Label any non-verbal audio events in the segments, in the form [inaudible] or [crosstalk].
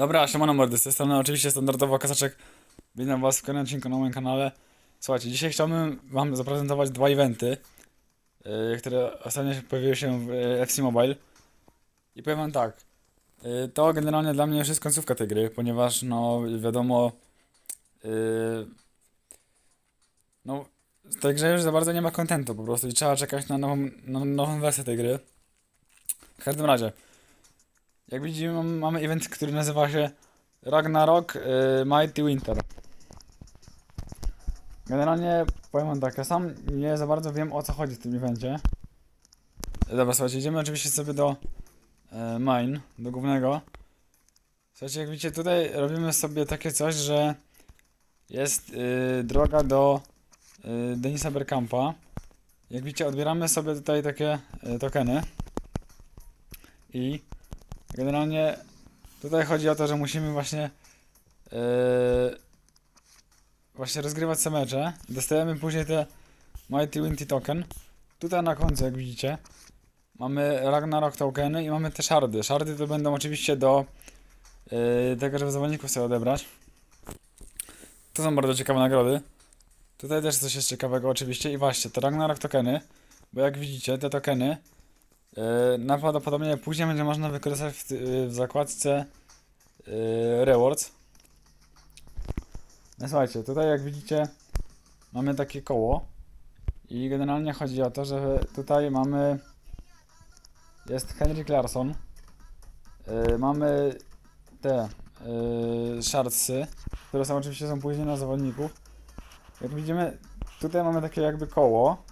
Dobra, siemano mordy, z tej strony oczywiście standardowo Kasaczek. Witam was w kolejnym odcinku na moim kanale. Słuchajcie, dzisiaj chciałbym wam zaprezentować dwa eventy, yy, które ostatnio pojawiły się w yy, FC Mobile. I powiem wam tak, yy, to generalnie dla mnie już jest końcówka tej gry, ponieważ no wiadomo, yy, no w tej grze już za bardzo nie ma kontentu po prostu i trzeba czekać na nową, na nową wersję tej gry. W każdym razie, jak widzimy, mam- mamy event, który nazywa się Ragnarok y, Mighty Winter. Generalnie powiem wam tak, ja sam nie za bardzo wiem o co chodzi w tym evencie. Dobra, słuchajcie, idziemy oczywiście sobie do e, main, do głównego. Słuchajcie, jak widzicie, tutaj robimy sobie takie coś, że jest y, droga do y, Denisa Bergkampa. Jak widzicie, odbieramy sobie tutaj takie y, tokeny. I Generalnie tutaj chodzi o to, że musimy właśnie yy, właśnie rozgrywać te mecze. Dostajemy później te Mighty Winty Token. Tutaj na końcu, jak widzicie, mamy Ragnarok tokeny i mamy te shardy. Shardy to będą oczywiście do yy, tego, żeby zawodników sobie odebrać. To są bardzo ciekawe nagrody. Tutaj też coś jest ciekawego oczywiście i właśnie, te Ragnarok tokeny, bo jak widzicie, te tokeny Yy, Najprawdopodobniej później będzie można wykorzystać w, ty- w zakładce yy, Rewards. No słuchajcie, tutaj jak widzicie mamy takie koło i generalnie chodzi o to, że tutaj mamy jest Henry Clarkson yy, mamy te yy, shardsy, które są oczywiście są później na zawodników. Jak widzimy, tutaj mamy takie jakby koło,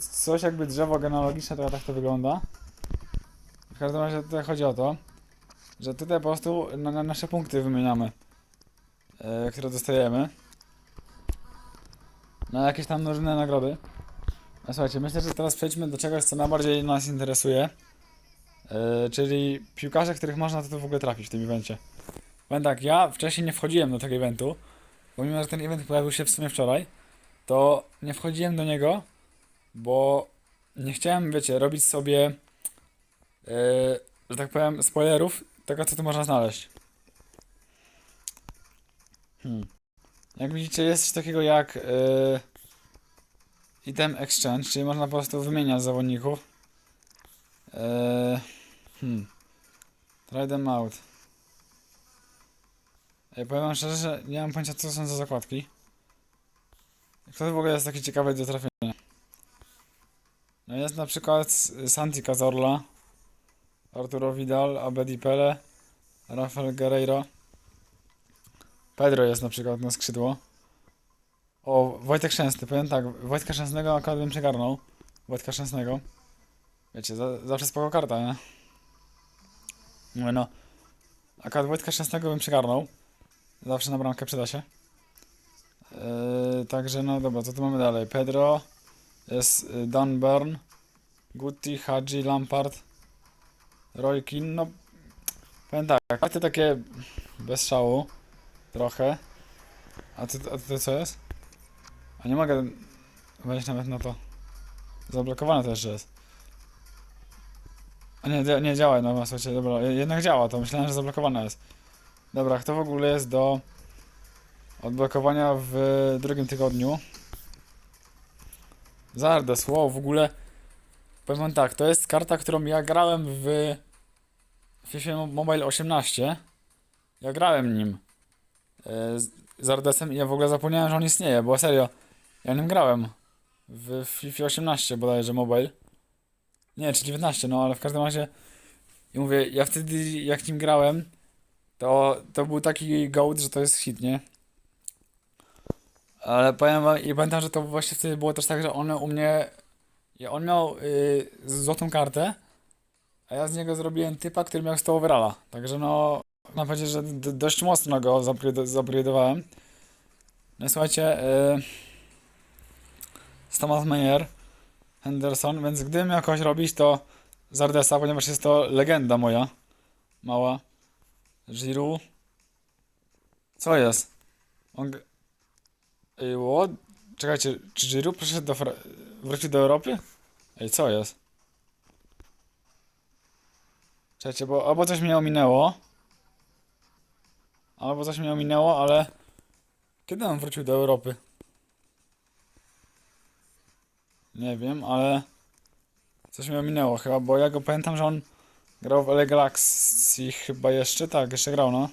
coś jakby drzewo genealogiczne, to tak to wygląda. W każdym razie tutaj chodzi o to, że tutaj po prostu na, na nasze punkty wymieniamy, yy, które dostajemy. Na jakieś tam różne nagrody. A słuchajcie, myślę, że teraz przejdźmy do czegoś, co najbardziej nas interesuje. Yy, czyli piłkarze, których można tu w ogóle trafić w tym evencie. Powiem tak, ja wcześniej nie wchodziłem do tego eventu, pomimo, że ten event pojawił się w sumie wczoraj, to nie wchodziłem do niego, bo nie chciałem, wiecie, robić sobie, yy, że tak powiem, spoilerów tego, co tu można znaleźć. Hmm. Jak widzicie, jest coś takiego jak yy, item exchange, czyli można po prostu wymieniać zawodników. Yy, hmm. Try them out. Ej, powiem wam szczerze, że nie mam pojęcia, co są za zakładki. Kto to w ogóle jest taki ciekawy do trafienia? No jest na przykład Santi Cazorla, Arturo Vidal, Abedi Pele, Rafael Guerreiro. Pedro jest na przykład na skrzydło. O, Wojtek Szczęsny, powiem tak, Wojtka Szczęsnego akurat bym przegarnął. Wojtka Szczęsnego. Wiecie, za, zawsze spoko karta, nie? Mówię no, akurat Wojtka Szczęsnego bym przegarnął. Zawsze na bramkę przyda się. Yy, także no dobra, co tu mamy dalej? Pedro, jest y, Dan Burn, Guti, Hadji, Lampard, Roy Keane, no powiem tak, karty takie bez szału, trochę. A ty, a ty co jest? A nie mogę wejść nawet na to. Zablokowane też jest. A nie, nie działa, no słuchajcie, dobra, je- jednak działa to, myślałem, że zablokowane jest. Dobra, kto w ogóle jest do odblokowania w drugim tygodniu? Zardes, wow, w ogóle powiem wam tak, to jest karta, którą ja grałem w FIFA Mobile 18. Ja grałem nim. e, Z Zardesem i ja w ogóle zapomniałem, że on istnieje, bo serio, ja nim grałem w FIFA 18 bodajże Mobile. Nie, czy 19, no ale w każdym razie i mówię, ja wtedy jak nim grałem, to, to był taki gołd, że to jest hit, nie? Ale powiem wam, i pamiętam, że to właśnie wtedy było też tak, że on u mnie. On miał y, złotą kartę, a ja z niego zrobiłem typa, który miał 100 overalla. Także no, mam powiedzieć, że dość mocno go zaupgrade'owałem. No słuchajcie, y, z Thomas Meyer, Henderson, więc gdybym miał kogoś robić, to Zardesa, ponieważ jest to legenda moja, mała. Giroud. Co jest? On, Ej, what? Czekajcie, czy Giroud przyszedł do Fra- wrócił do Europy? Ej, co jest? Czekajcie, bo albo coś mnie ominęło. albo coś mnie ominęło, ale kiedy on wrócił do Europy? Nie wiem, ale coś mnie ominęło chyba, bo ja go pamiętam, że on grał w LA chyba jeszcze, tak, jeszcze grał, no.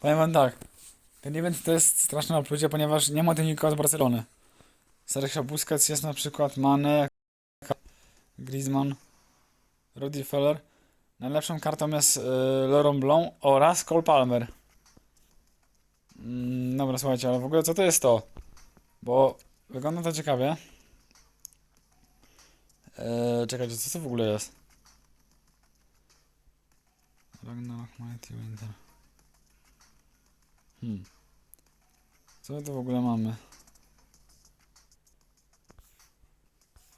Powiem wam tak, ten event to jest straszne oplucie, ponieważ nie ma tu nikogo z Barcelony. Sergio Busquets jest na przykład, Mane, Griezmann, Rudy Feller. Najlepszą kartą jest y, Laurent Blanc oraz Cole Palmer. Mm, dobra, słuchajcie, ale w ogóle co to jest to? Bo wygląda to ciekawie. Eee, czekajcie, co to w ogóle jest? Ragnarok Mighty Winter. Hmm. Co my tu w ogóle mamy?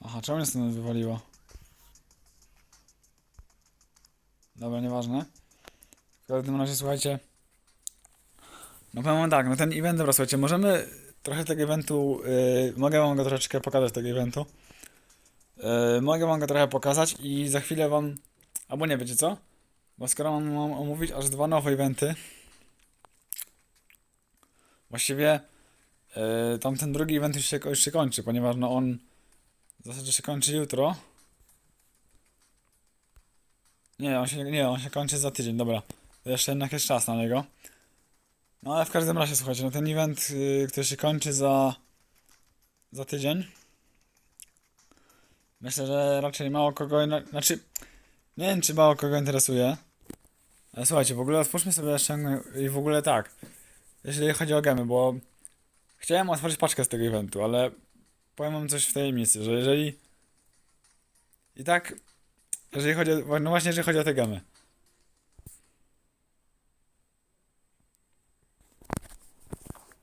Aha, czemu mnie stąd wywaliło? Dobra, nieważne. W każdym razie, słuchajcie. No powiem tak, no ten event, dobra, słuchajcie, możemy trochę tego eventu, yy, mogę wam go troszeczkę pokazać, tego eventu. Yy, mogę wam go trochę pokazać i za chwilę wam, albo nie, wiecie co? Bo skoro mam, mam omówić aż dwa nowe eventy, właściwie yy, tamten drugi event już się, już się kończy, ponieważ no on w zasadzie się kończy jutro. Nie, on się, nie, on się kończy za tydzień, dobra. Jeszcze jednak jest czas na niego. No ale w każdym razie, słuchajcie, no ten event, yy, który się kończy za, za tydzień. Myślę, że raczej mało kogo, na- znaczy, nie wiem, czy mało kogo interesuje. Ale słuchajcie, w ogóle otwórzmy sobie jeszcze i w ogóle tak, jeśli chodzi o gemy, bo chciałem otworzyć paczkę z tego eventu, ale powiem wam coś w tej misji, że jeżeli i tak, jeżeli chodzi o, no właśnie, jeżeli chodzi o te gemy.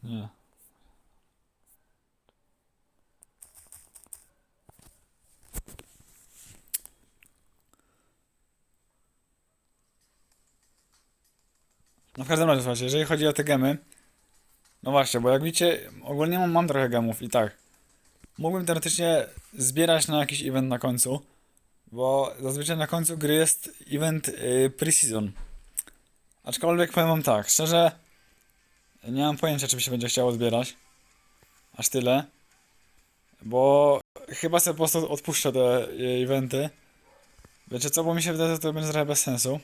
Nie. No w każdym razie, słuchajcie, jeżeli chodzi o te gemy, no właśnie, bo jak widzicie, ogólnie mam, mam trochę gemów i tak. Mógłbym teoretycznie zbierać na jakiś event na końcu, bo zazwyczaj na końcu gry jest event y, pre-season. Aczkolwiek powiem wam tak, szczerze, nie mam pojęcia, czy mi się będzie chciało zbierać. Aż tyle. Bo chyba sobie po prostu odpuszczę te y, eventy. Wiecie co, bo mi się wydaje, że to będzie trochę bez sensu.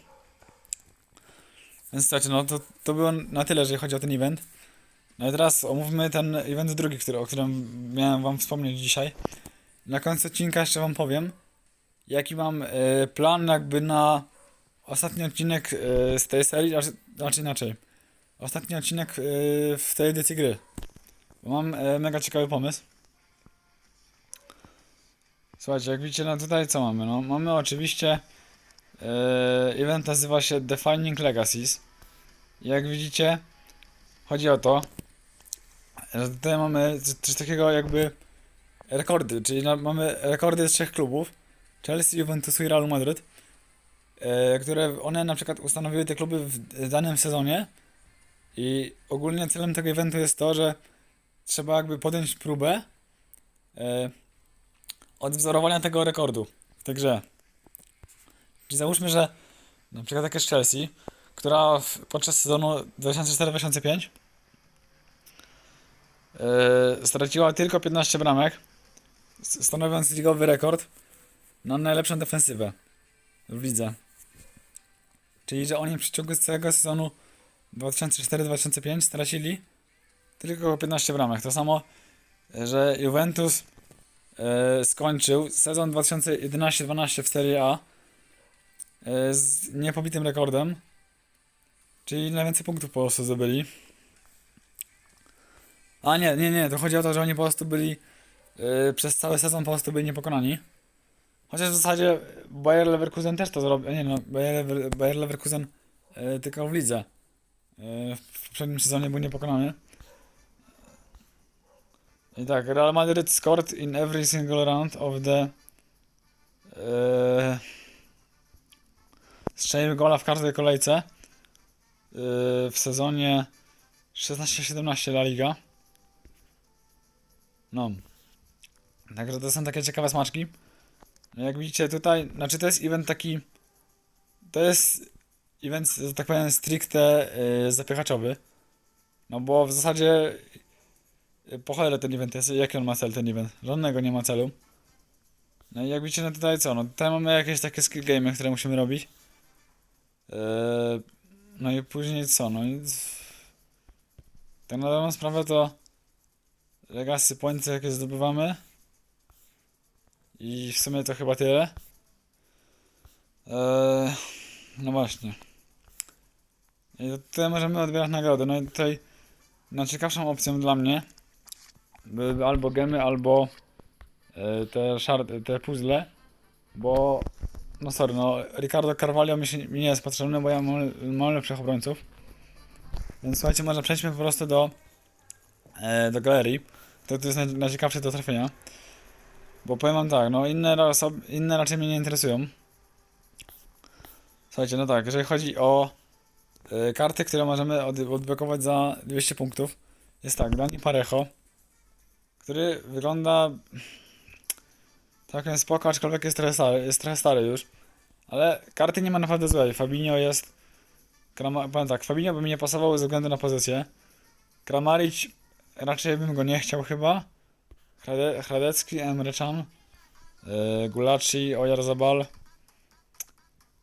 Więc słuchajcie, no to, to było na tyle, jeżeli chodzi o ten event. No i teraz omówmy ten event drugi, który, o którym miałem wam wspomnieć dzisiaj. Na końcu odcinka jeszcze wam powiem, jaki mam e, plan jakby na ostatni odcinek e, z tej serii, znaczy, znaczy inaczej. Ostatni odcinek e, w tej edycji gry. Bo mam e, mega ciekawy pomysł. Słuchajcie, jak widzicie, no tutaj co mamy? No, mamy oczywiście event nazywa się Defining Legacies. Jak widzicie, chodzi o to, że tutaj mamy coś takiego jakby rekordy, czyli mamy rekordy z trzech klubów, Chelsea, Juventusu i Realu Madryt, e, które one na przykład ustanowiły te kluby w danym sezonie i ogólnie celem tego eventu jest to, że trzeba jakby podjąć próbę e, odwzorowania tego rekordu w tej grze. Czyli załóżmy, że na przykład tak jest Chelsea, która w, podczas sezonu 2004-2005 Yy, straciła tylko 15 bramek, stanowiąc ligowy rekord na najlepszą defensywę w lidze. Czyli, że oni w przeciągu całego sezonu 2004-2005 stracili tylko 15 bramek. To samo, że Juventus yy, skończył sezon 2011-12 w Serie A yy, z niepobitym rekordem, czyli najwięcej punktów po prostu zdobyli. A nie, nie, nie, to chodzi o to, że oni po prostu byli yy, przez cały sezon po prostu byli niepokonani. Chociaż w zasadzie Bayer Leverkusen też to zrobił. Nie no, Bayer, Lever, Bayer Leverkusen yy, tylko w lidze. Yy, w poprzednim sezonie był niepokonany. I tak, Real Madrid scored in every single round of the. Yy, strzelił gola w każdej kolejce. Yy, w sezonie 16-17 La Liga. No. Także to są takie ciekawe smaczki. Jak widzicie tutaj, znaczy to jest event taki. To jest event, że tak powiem, stricte y, zapychaczowy. No bo w zasadzie y, po cholerę ten event jest, jaki on ma cel ten event? Żadnego nie ma celu. No i jak widzicie, no tutaj co, no tutaj mamy jakieś takie skill game, które musimy robić. Yy, no i później co, no i... Tak na dobrą sprawę to... Legacy pointy jakie zdobywamy. I w sumie to chyba tyle. Eee, no właśnie. I tutaj możemy odbierać nagrody. No i tutaj najciekawszą opcją dla mnie byłyby albo gemy, albo e, te, szar te puzzle, bo no sorry, no Ricardo Carvalho mi, się, mi nie jest potrzebny, bo ja mam, mam lepszych obrońców. Więc słuchajcie, może przejdźmy po prostu do e, do galerii. To, to jest naj, najciekawsze do trafienia. Bo powiem wam tak, no inne, osoby, inne raczej mnie nie interesują. Słuchajcie, no tak, jeżeli chodzi o y, karty, które możemy od, odblokować za 200 punktów, jest tak, Dani Parejo, który wygląda całkiem spoko, aczkolwiek jest trochę stary, jest trochę stary już. Ale karty nie ma naprawdę złej. Fabinho jest... Krama, powiem tak, Fabinho by mi nie pasował ze względu na pozycję. Kramaric raczej bym go nie chciał chyba. Hrade, Hradecki, Emre Can, yy, Gulaci, Oyarzabal.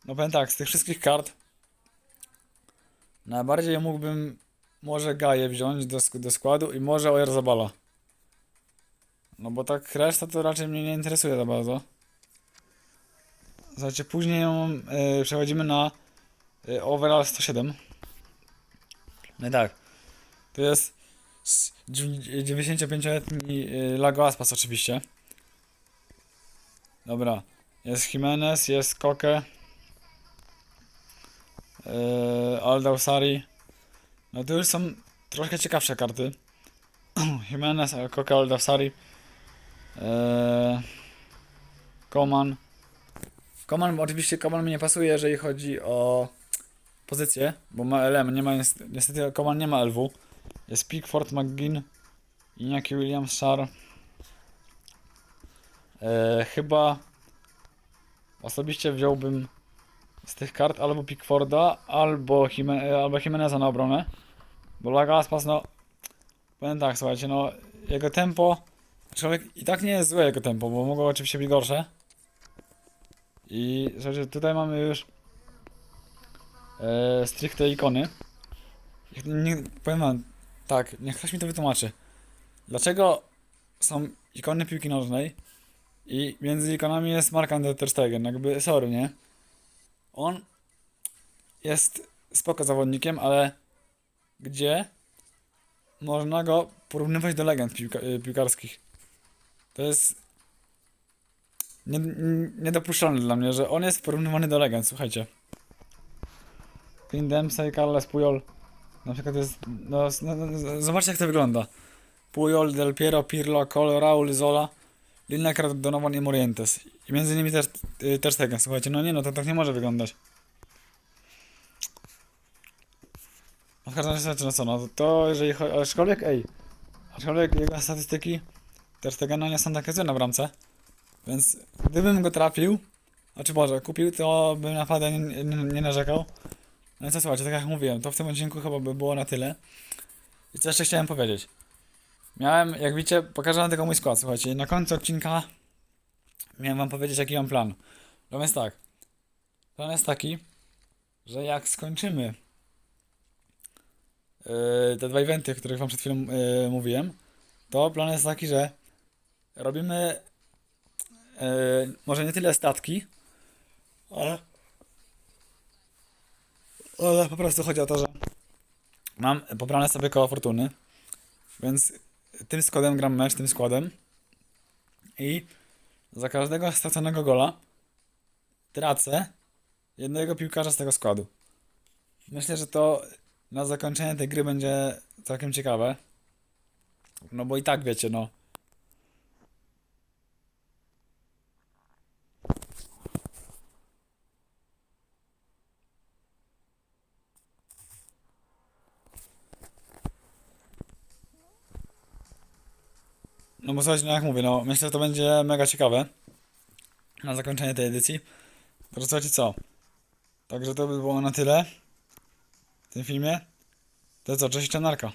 No powiem tak, z tych wszystkich kart najbardziej mógłbym może Gaję wziąć do, do składu i może Oyarzabala. No bo tak reszta to raczej mnie nie interesuje za bardzo. Słuchajcie, później yy, przechodzimy na yy, overall 107. No i tak, to jest s- dziew- 95-letni yy, Lago Aspas oczywiście. Dobra, jest Jimenez, jest Koke, yy, Aldausari. No to już są troszkę ciekawsze karty. [clears throat] Jimenez, Koke, Aldausari. Koman. Koman, oczywiście Koman mi nie pasuje, jeżeli chodzi o pozycję, bo ma LM, nie ma niestety, Koman nie ma LW. Jest Pickford, McGinn, Iñaki Williams, Shar. Eee, chyba osobiście wziąłbym z tych kart albo Pickforda, albo, Jime, albo Jimeneza na obronę, bo Laga Aspas, no powiem tak, słuchajcie, no jego tempo Człowiek i tak nie jest złe jego tempo, bo mogło oczywiście być gorsze. I słuchajcie, tutaj mamy już e, stricte ikony. Nie, powiem wam, tak, niech ktoś mi to wytłumaczy. Dlaczego są ikony piłki nożnej i między ikonami jest Mark Ander Ter Stegen, jakby, sorry, nie? On jest spoko zawodnikiem, ale gdzie można go porównywać do legend piłka, y, piłkarskich? To jest nie, nie- niedopuszczalne dla mnie, że on jest porównywany do legend, słuchajcie. Clint Dempsey, Carles Puyol. Na przykład jest. No, no, no, zobaczcie jak to wygląda. Puyol, Del Piero, Pirlo, Cole, Raul, Zola, Lineker, Donovan i Morientes. I między nimi też, y, też słuchajcie. No nie no, to tak nie może wyglądać. No W każdym razie, no co, no to jeżeli chodzi. Aczkolwiek, ej. Aczkolwiek jego statystyki Ter Stegena nie są takie złe na bramce. Więc gdybym go trafił, znaczy Boże, kupił, to bym naprawdę nie, nie, nie narzekał. No i co słuchajcie, tak jak mówiłem, to w tym odcinku chyba by było na tyle. I co jeszcze chciałem powiedzieć. Miałem, jak widzicie, pokażę wam tylko mój skład, słuchajcie. Na końcu odcinka miałem wam powiedzieć, jaki mam plan. Plan jest tak. Plan jest taki, że jak skończymy yy, te dwa eventy, o których wam przed chwilą yy, mówiłem, to plan jest taki, że robimy e, może nie tyle statki, ale, ale po prostu chodzi o to, że mam pobrane sobie koło fortuny, więc tym składem gram mecz, tym składem i za każdego straconego gola tracę jednego piłkarza z tego składu. Myślę, że to na zakończenie tej gry będzie całkiem ciekawe. No bo i tak wiecie, no. Bo słuchajcie, no jak mówię, no myślę, że to będzie mega ciekawe na zakończenie tej edycji. To słuchajcie co? Także to by było na tyle w tym filmie. To co, cześć Czanarka.